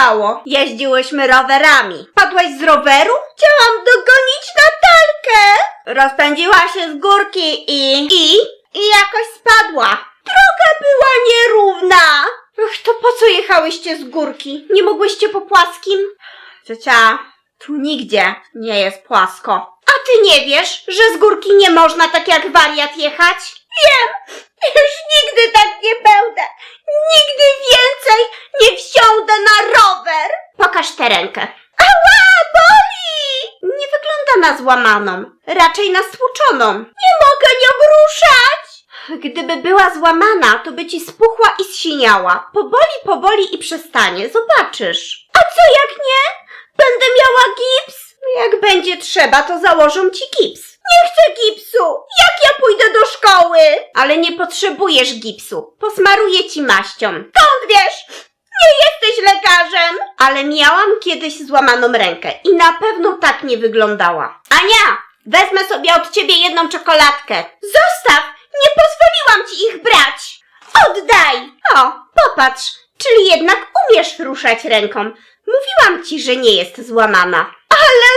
stało? Jeździłyśmy rowerami. Padłaś z roweru? Chciałam dogonić Natalkę. Rozpędziła się z górki i... I? I jakoś spadła. Droga była nierówna. Ach, to po co jechałyście z górki? Nie mogłyście po płaskim? Ciocia, tu nigdzie nie jest płasko. A ty nie wiesz, że z górki nie można tak jak wariat jechać? Wiem! Już nigdy tak nie będę! Nigdy więcej nie wsiądę na rower! Pokaż tę rękę. Ała, boli! Nie wygląda na złamaną, raczej na stłuczoną. Nie mogę nią ruszać! Gdyby była złamana, to by ci spuchła i zsiniała. Powoli, powoli i przestanie, zobaczysz. A co jak nie? Będę miała gips? Jak będzie trzeba, to założą ci gips. Nie chcę gipsu! Jak ja pójdę do szkoły? Ale nie potrzebujesz gipsu. Posmaruję ci maścią. Skąd wiesz? Lekarzem! Ale miałam kiedyś złamaną rękę i na pewno tak nie wyglądała. Ania, wezmę sobie od ciebie jedną czekoladkę. Zostaw! Nie pozwoliłam ci ich brać! Oddaj! O, popatrz, czyli jednak umiesz ruszać ręką. Mówiłam ci, że nie jest złamana. Ale